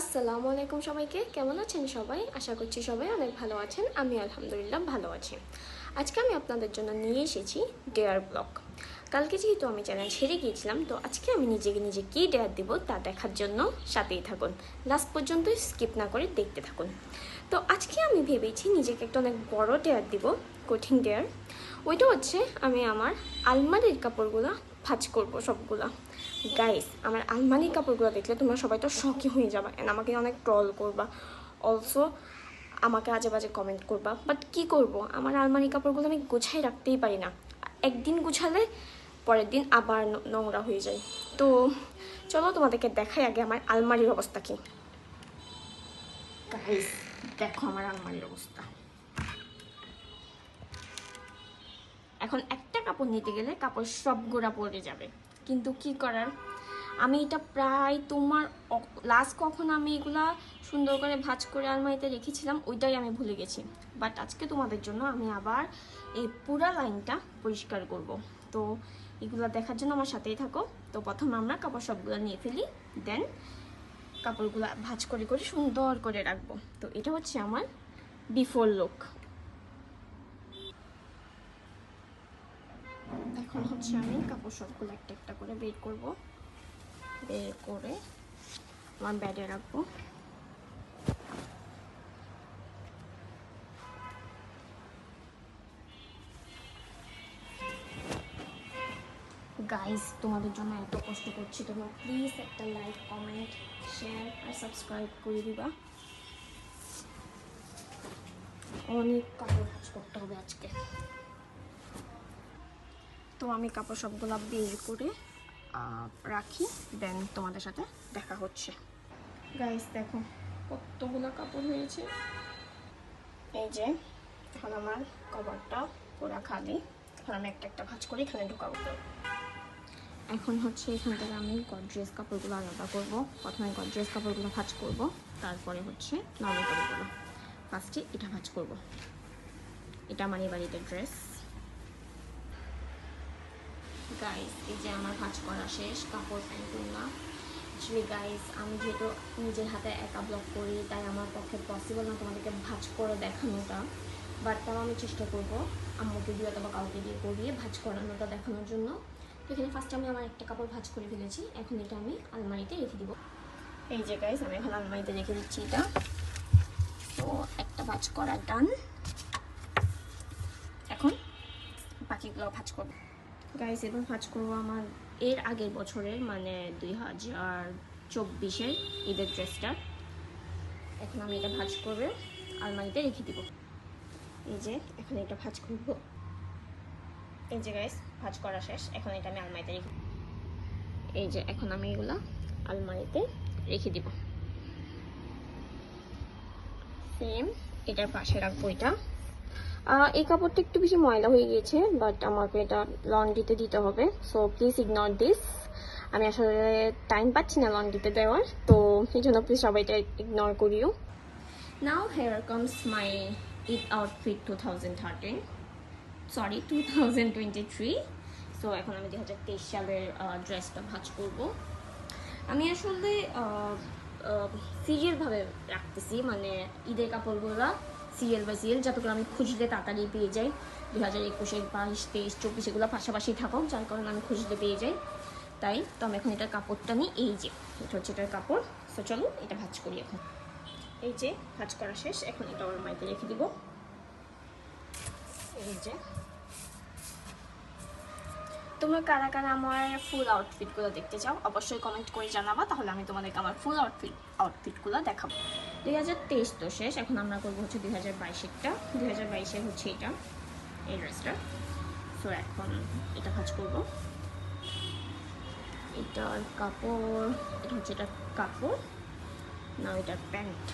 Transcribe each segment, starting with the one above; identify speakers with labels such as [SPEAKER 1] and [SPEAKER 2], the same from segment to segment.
[SPEAKER 1] আসসালামু আলাইকুম সবাইকে। কেমন আছেন সবাই? আশা করছি সবাই অনেক ভালো আছেন। আমি আলহামদুলিল্লাহ ভালো আছি। আজকে আমি আপনাদের জন্য নিয়ে এসেছি ডেয়ার ব্লগ। কালকে যেহেতু আমি চ্যানেল ছেড়ে গিয়েছিলাম, তো আজকে আমি নিজেকে নিজে কী ডেয়ার দিব তা দেখার জন্য সাথেই থাকুন। লাস্ট পর্যন্ত স্কিপ না করে দেখতে থাকুন। তো আজকে আমি ভেবেছি নিজেকে একটা অনেক বড় ডেয়ার দিব, কঠিন ডেয়ার। ওইটা হচ্ছে আমি আমার আলমারির কাপড়গুলো ভাজ করব সবগুলা। গাইস আমার আলমারির কাপড়গুলো দেখলে তোমরা সবাই তো শখই হয়ে যাবা অ্যান্ড আমাকে অনেক ট্রল করবা। অলসো আমাকে আজে বাজে কমেন্ট করবা। বাট কি করব? আমার আলমারি কাপড়গুলো আমি গুছাই রাখতেই পারি না। একদিন গুছালে পরের দিন আবার নোংরা হয়ে যায়। তো চলো তোমাদেরকে দেখাই আগে আমার আলমারির অবস্থা কি। দেখো আমার আলমারির অবস্থা। এখন একটা কাপড় নিতে গেলে কাপড় সব গোড়া পড়ে যাবে। কিন্তু কি করার? আমি এটা প্রায় তোমার লাস্ট কখন আমি এগুলা সুন্দর করে ভাঁজ করে আলমারিতে রেখেছিলাম, ওইটাই আমি ভুলে গেছি। বাট আজকে তোমাদের জন্য আমি আবার এই পুরা লাইনটা পরিষ্কার করব। তো এগুলো দেখার জন্য আমার সাথেই থাকো। তো প্রথম আমরা কাপড় সবগুলো নিয়ে ফেলি দেন কাপড়গুলো ভাঁজ করে করে সুন্দর করে রাখব। তো এটা হচ্ছে আমার বিফোর লুক এখন হচ্ছে আমি কাপড় সবগুলো একটা একটা করে বের করব। বের করে আমার ব্যাডে রাখব। গাইস তোমাদের জন্য এত কষ্ট করছি তোমরা প্লিজ একটা লাইক কমেন্ট শেয়ার আর সাবস্ক্রাইব করে দিবা। অনেক কাপড় কাজ করতে হবে আজকে। তো আমি কাপড় সবগুলো বের করে রাখি দেন তোমাদের সাথে দেখা হচ্ছে। গাইস দেখো কতগুলো কাপড় হয়েছে। এই যে এখন আমার কভারটা পুরা খালি। এখন আমি একটা একটা ভাঁজ করে এখানে ঢুকাবো। এখন হচ্ছে এখান থেকে আমি গডরেজ কাপড়গুলো আলাদা করব। প্রথমে গডরেজ কাপড়গুলো ভাঁজ করব তারপরে হচ্ছে নর্মাল কাপড়গুলো ফার্স্টে এটা ভাঁজ করব। এটা আমার এই বাড়িতে ড্রেস গাইস এই যে আমার ভাঁজ করা শেষ, কাপড় প্যান্টগুলো অ্যাকচুয়ালি গাইস আমি যেহেতু নিজের হাতে একা ব্লগ করি, তাই আমার পক্ষে পসিবল না তোমাদেরকে ভাজ করে দেখানোটা। বাট তাও আমি চেষ্টা করব আম্মুকে দিয়ে অথবা কাউকে দিয়ে করিয়ে ভাজ করানোটা দেখানোর জন্য। তো এখানে ফার্স্টে আমি আমার একটা কাপড় ভাঁজ করে ফেলেছি। এখন এটা আমি আলমারিতে রেখে দিব। এই যে গাইস আমি এখন আলমারিতে রেখে দিচ্ছি এটা। তো একটা ভাজ করা ডান এখন বাকিগুলো ভাজ করব। গাইস এবং ভাঁজ করব আমার এর আগের বছরের মানে দুই হাজার চব্বিশের ঈদের ড্রেসটা। এখন আমি এটা ভাঁজ করে আলমারিতে রেখে দিব। এই যে, এখন এটা ভাঁজ করব। এই যে গাইস ভাজ করা শেষ, এখন এটা আমি আলমারিতে রেখে এই যে, এখন আমি এগুলা আলমারিতে রেখে দিব। সেম এটার পাশে রাখব এটা এই কাপড়টা একটু বেশি ময়লা হয়ে গিয়েছে বাট আমাকে এটা লন্ড্রিতে দিতে হবে। সো প্লিজ ইগনোর দিস আমি আসলে টাইম পাচ্ছি না লন্ড্রিতে দেওয়ার, তো এই জন্য প্লিজ সবাই এটা ইগনোর করিও। Now here comes my Eid outfit two thousand thirteen sorry two thousand twenty three so এখন আমি দুই হাজার তেইশ সালের ড্রেসটা ভাজ করব। আমি আসলে সিরিয়ালভাবে রাখতেছি মানে ঈদের কাপড়গুলো। সিরিয়াল বাই সিরিয়াল যাতে করে আমি খুঁজলে তাড়াতাড়ি পেয়ে যাই। দু হাজার একুশে বাইশ, তেইশ, চব্বিশ এগুলো পাশাপাশি থাকুক, যার কারণে আমি খুঁজলে পেয়ে যাই। তাই তো আমি এখন এটার কাপড়টা নিই, এই যে, এটা হচ্ছে এটার কাপড়। তো চলো এটা ভাজ করি এখন। এই যে, ভাঁজ করা শেষ, এখন এটা ওর মাইতে রেখে দিব। এই যে। তোমরা কারা কারা আমার ফুল আউটফিটগুলো দেখতে চাও, অবশ্যই কমেন্ট করে জানাবা, তাহলে আমি তোমাদেরকে আমার ফুল আউটফিট আউটফিটগুলো দেখাবো। দুই হাজার তেইশ তো শেষ, এখন আমরা করব হচ্ছে দুই হাজার বাইশেরটা। দুই হাজার বাইশের হচ্ছে এটা, এই ড্রেসটা। সো এখন এটা ভাজ করব। এটার কাপড়, এটা হচ্ছে এটার কাপড় না এটার প্যান্ট।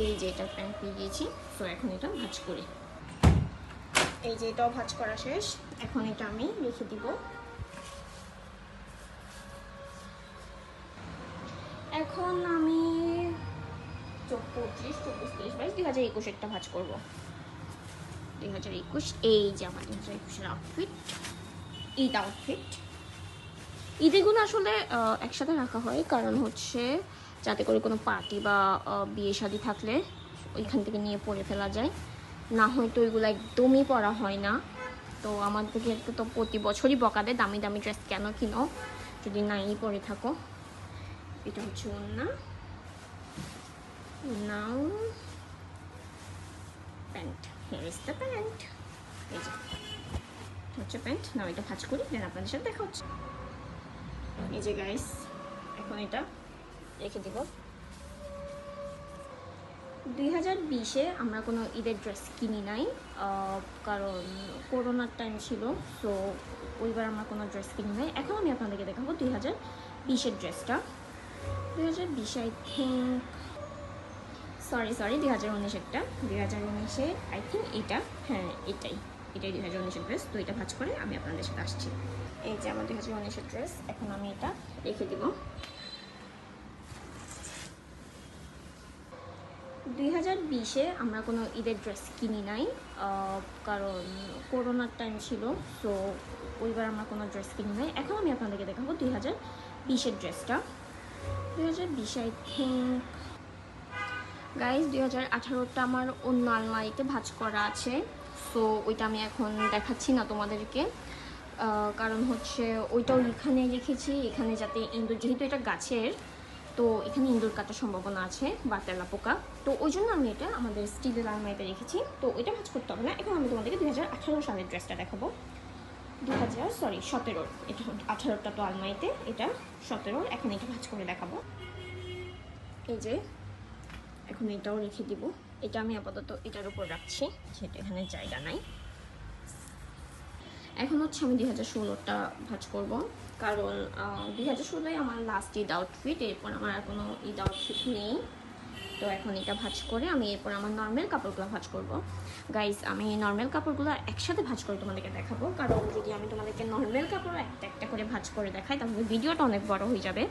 [SPEAKER 1] এই যে এটা প্যান্ট পেয়ে গিয়েছি তো এখন এটা ভাজ করি। এই যে এটাও ভাজ করা শেষ, এখন এটা আমি রেখে দিব। এখন আমি পঁচিশ চব্বিশ, তেইশ, বাইশ, দুই হাজার একুশেরটা ভাজ করব। দুই হাজার একুশ, এই যে আমার দুই হাজার একুশের আউটফিট ঈদ আউটফিট ঈদেগুলো আসলে একসাথে রাখা হয়, কারণ হচ্ছে যাতে করে কোনো পার্টি বা বিয়ে শাদি থাকলে ওইখান থেকে নিয়ে পরে ফেলা যায়। না হয়তো ওইগুলো একদমই পরা হয় না। তো আমাদেরকে তো প্রতি বছরই বকা দেয়, দামি দামি ড্রেস কেন কিনো? যদি নাই পরে থাকো। এটা হচ্ছে ওন্না নাও। Pant. Here is the pant. এই যে। হচ্ছে প্যান্ট। নাও, এটা করি দেখা হচ্ছে। এই যে গাইস এখন এটা রেখে দিব। দুই হাজার বিশে আমরা কোনো ঈদের ড্রেস কিনি নাই কারণ করোনার টাইম ছিল সো ওইবার আমরা কোনো ড্রেস কিনি নাই। এখন আমি আপনাদেরকে দেখাবো দুই হাজার বিশের ড্রেসটা দুই হাজার বিশে আই থিঙ্ক সরি সরি দুই হাজার উনিশেরটা। দুই হাজার উনিশে আই থিঙ্ক এটা হ্যাঁ এটাই। এটাই দুই হাজার উনিশের ড্রেস তো এটা ভাজ করে আমি আপনাদের সাথে আসছি। এই যে আমার দুই হাজার উনিশের ড্রেস এখন আমি এটা রেখে দিব। দুই হাজার বিশে আমরা কোনো ঈদের ড্রেস কিনি নাই কারণ করোনার টাইম ছিল সো ওইবার আমরা কোনো ড্রেস কিনি নাই। এখন আমি আপনাদেরকে দেখাবো দুই হাজার বিশের ড্রেসটা দুই হাজার বিশে আই থিঙ্ক গাইজ দুই হাজার আঠারোটা আমার অন্য আলমারিতে ভাজ করা আছে সো ওইটা আমি এখন দেখাচ্ছি না তোমাদেরকে। কারণ হচ্ছে ওইটাও এখানে রেখেছি, এখানে যাতে ইন্দুর, যেহেতু এটা গাছের তো এখানে ইন্দুর কাটার সম্ভাবনা আছে বা তেলা পোকা। তো ওই জন্য আমি এটা আমাদের স্টিলের আলমারিতে রেখেছি। তো এটা ভাঁজ করতে হবে না। এখন আমি তোমাদেরকে দুই হাজার আঠারো সালের ড্রেসটা দেখাবো। দু হাজার সরি সতেরোর। এটা আঠারোটা তো আলমারিতে, এটা সতেরোর। এখন এটা ভাঁজ করে দেখাবো। এই যে, এখন এটাও রেখে দিব। এটা আমি আপাতত এটার উপর রাখছি সেটা এখানে জায়গা নাই। এখন হচ্ছে আমি দুই হাজার ষোলোটা ভাজ করব। কারণ দুই হাজার ষোলোই আমার লাস্ট ঈদ আউটফিট এরপর আমার আর কোনো ঈদ আউটফিট নেই। তো এখন এটা ভাজ করে আমি এরপর আমার নর্মাল কাপড়গুলো ভাজ করব। গাইস আমি নর্মাল কাপড়গুলো একসাথে ভাজ করে তোমাদেরকে দেখাবো। কারণ যদি আমি তোমাদেরকে নর্মাল কাপড় একটা একটা করে ভাজ করে দেখাই, তাহলে ভিডিওটা অনেক বড় হয়ে যাবে।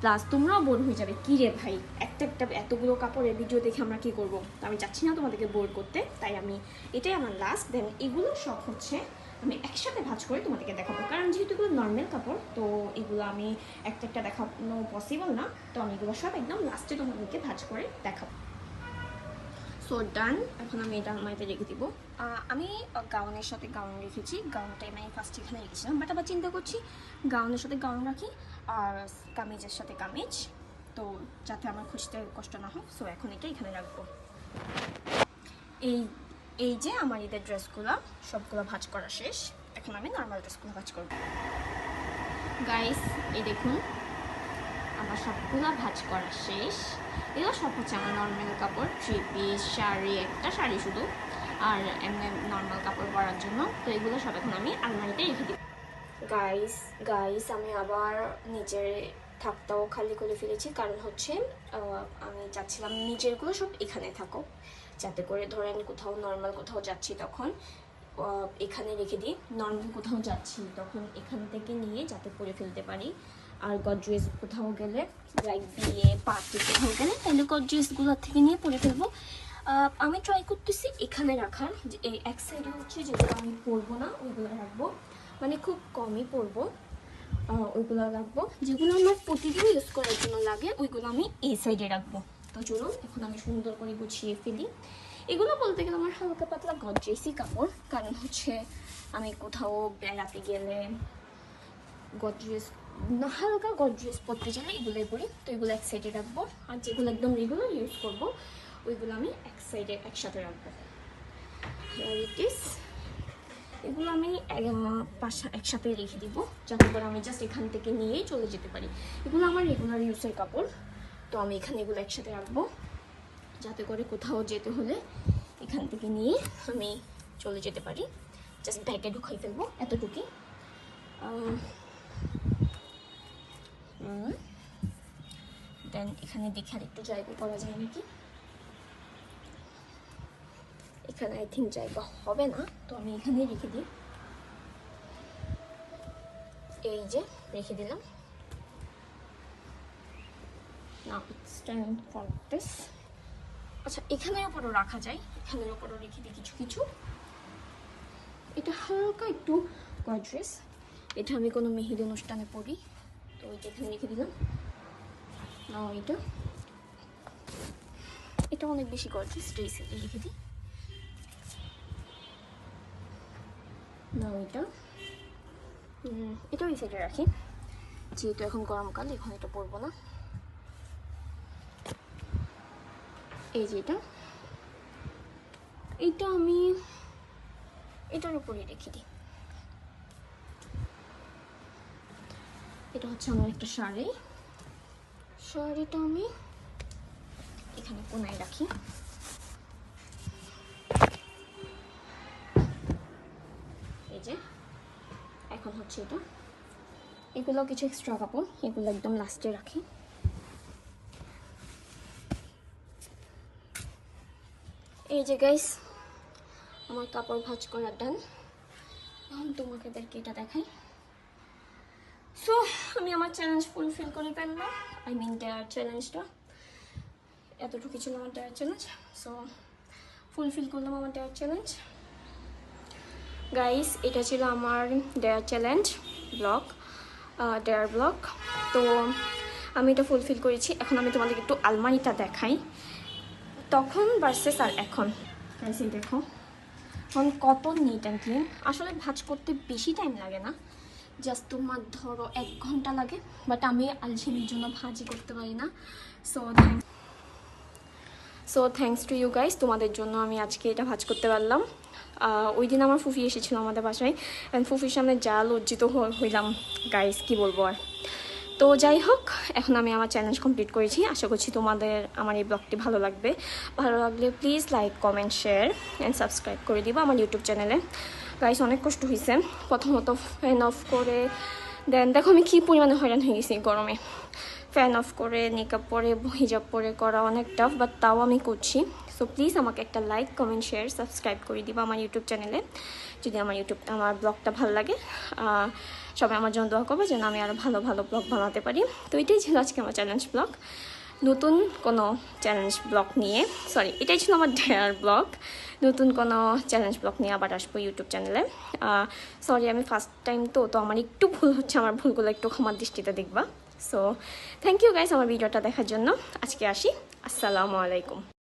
[SPEAKER 1] প্লাস তোমরাও বোর হয়ে যাবে। কী রে ভাই? একটা একটা এতগুলো কাপড়ের ভিডিও দেখে আমরা কী করব? তো আমি চাচ্ছি না তোমাদেরকে বোর করতে। তাই আমি এটাই আমার লাস্ট দেন এগুলো সব হচ্ছে আমি একসাথে ভাজ করে তোমাদেরকে দেখাবো। কারণ যেহেতু এগুলো নর্মাল কাপড়, তো এগুলো আমি একটা একটা দেখানো পসিবল না। তো আমি এগুলো সব একদম লাস্টে তোমাদেরকে ভাজ করে দেখাবো। সো ডান এখন আমি এটা আমাকে রেখে দিব। আমি গাউনের সাথে গাউন রেখেছি। গাউনটা আমি ফার্স্ট এখানে রেখেছিলাম। বাট আবার চিন্তা করছি, গাউনের সাথে গাউন রাখি আর কামিজের সাথে কামিজ। তো যাতে আমার খুঁজতে কষ্ট না হয় সো এখন এটা এখানে রাখব। এই এই যে আমার ঈদের ড্রেসগুলো, সবগুলো ভাজ করা শেষ। এখন আমি নর্মাল ড্রেসগুলো ভাজ করব। গাইস এই দেখুন, আমার সবগুলো ভাজ করা শেষ। এগুলো সব হচ্ছে আমার নর্মাল কাপড় থ্রি পিস শাড়ি, একটা শাড়ি শুধু। আর এমনি নর্মাল কাপড় পরার জন্য। তো এগুলো সব এখন আমি আলমারিতে রেখে দিই গাইস গাইস আমি আবার নিচের থাকটাও খালি করে ফেলেছি। কারণ হচ্ছে আমি চাচ্ছিলাম নিজেরগুলো সব এখানে থাকো যাতে করে ধরেন কোথাও নর্মাল কোথাও যাচ্ছি তখন এখানে রেখে দিই। নর্মাল কোথাও যাচ্ছি তখন এখান থেকে নিয়ে যাতে পরে ফেলতে পারি। আর গডরেজ কোথাও গেলে লাইক বিয়ে পার্টি কোথাও গেলে, তাহলে গডরেজগুলো থেকে নিয়ে পরে ফেলব। আমি ট্রাই করতেছি এখানে রাখার, যে এই এক সাইডে হচ্ছে যেগুলো আমি পরবো না, ওইগুলো রাখব। মানে খুব কমই পরবো। ওইগুলো রাখব। যেগুলো আমার প্রতিদিন ইউজ করার জন্য লাগে, ওইগুলো আমি এই সাইডে রাখব। তো চলুন এখন আমি সুন্দর করে গুছিয়ে ফেলি। এগুলো বলতে গেলে আমার হালকা পাতলা গডরেসি কাপড়, কারণ হচ্ছে আমি কোথাও বেড়াতে গেলে না, হালকা গডরেজ পরতে চাইলে এগুলোই পরি। তো এগুলো এক সাইডে রাখব, আর যেগুলো একদম রেগুলার ইউজ করব, ওইগুলো আমি এক সাইডে একসাথে রাখব। এগুলো আমি পাশা একসাথে রেখে দিব, যাতে করে আমি জাস্ট এখান থেকে নিয়েই চলে যেতে পারি। এগুলো আমার রেগুলার ইউজের কাপড়। তো আমি এখানে এগুলো একসাথে রাখব। যাতে করে কোথাও যেতে হলে এখান থেকে নিয়ে আমি চলে যেতে পারি। জাস্ট ব্যাগে ঢুকাই ফেলব এতটুকুই। দেন এখানে দেখে আর একটু জায়গা করা যায় নাকি? এখানে আই থিঙ্ক জায়গা হবে না, তো আমি এখানেই রেখে দিই। এই যে, রেখে দিলাম। নাও ইটস টাইম আচ্ছা এখানের উপরও রাখা যায়। এখানের উপরও রেখে দিই কিছু কিছু। এটা হালকা একটু গড্রেস এটা আমি কোনো মেহেদি অনুষ্ঠানে পড়ি। তো ওইটা এখানে রেখে দিলাম। নাও এটা। এটা অনেক বেশি গর্জিয়াস ড্রেস এটা লিখে দিই। নাও এটা। এটা ওই সাইডে রাখি। যেহেতু এখন গরমকাল, এখন এটা পরবো না। এই যে এটা। এইটা আমি এটার উপরে রেখে দিই। এটা হচ্ছে আমার একটা শাড়ি। শাড়িটা আমি এখানে কোনায় রাখি। এই যে, এখন হচ্ছে এটা। এগুলো কিছু এক্সট্রা কাপড়, এগুলো একদম লাস্টে রাখি। এই যে গাইস আমার কাপড় ভাঁজ করার ডান এখন তোমাকেদেরকে এটা দেখাই। সো আমি আমার চ্যালেঞ্জ ফুলফিল করে ফেললাম আই মিন ডেয়ার চ্যালেঞ্জটা এতটুকু ছিল আমার ডেয়ার চ্যালেঞ্জ সো ফুলফিল করলাম আমার ডেয়ার চ্যালেঞ্জ গাইস এটা ছিল আমার dare challenge blog dare blog তো, আমি এটা ফুলফিল করেছি। এখন আমি তোমাদেরকে একটু আলমারিটা দেখাই। তখন ভার্সেস আর এখন। এই দেখো। এখন কত নিট অ্যান্ড ক্লিন আসলে ভাজ করতে বেশি টাইম লাগে না। জাস্ট তোমার ধরো এক ঘণ্টা লাগে। বাট আমি আলঝেমির জন্য ভাজি করতে পারি না। So thank so thanks to you guys তোমাদের জন্য আমি আজকে এটা ভাজ করতে পারলাম। ওই দিন আমার ফুফি এসেছিল আমাদের বাসায়। অ্যান্ড ফুফির সামনে যা লজ্জিত হইলাম। গাইস কি বলব আর? তো যাই হোক, এখন আমি আমার চ্যালেঞ্জ কমপ্লিট করেছি। আশা করছি তোমাদের আমার এই ব্লগটি ভালো লাগবে। ভালো লাগলে please like comment share and subscribe করে দিবা আমার ইউটিউব চ্যানেলে গাইস অনেক কষ্ট হয়েছে প্রথমত ফ্যান অফ করে দেন দেখো আমি কী পরিমাণে হয়রান হয়ে গেছি গরমে। ফ্যান অফ করে মেকআপ পরে হিজাব পরে করা অনেক টাফ বাট তাও আমি করছি। সো প্লিজ আমাকে একটা লাইক কমেন্ট শেয়ার সাবস্ক্রাইব করে দিবা আমার ইউটিউব চ্যানেলে যদি আমার ইউটিউব আমার ব্লগটা ভালো লাগে সবাই আমার জন্য দোয়া করবে যেন আমি আরও ভালো ভালো ব্লগ বানাতে পারি। তো এটাই ছিল আজকে আমার চ্যালেঞ্জ ব্লগ নতুন কোনো চ্যালেঞ্জ ব্লগ নিয়ে সরি এটাই ছিল আমার ডেয়ার ব্লগ নতুন কোনো চ্যালেঞ্জ ব্লগ নিয়ে আবার আসব ইউটিউব চ্যানেলে সরি আমি ফার্স্ট টাইম তো তো আমার একটু ভুল হচ্ছে, আমার ভুলগুলো একটু ক্ষমার দৃষ্টিতে দেখবা। সো থ্যাংক ইউ গাইস আমার ভিডিওটা দেখার জন্য। আজকে আসি। আসসালামু আলাইকুম।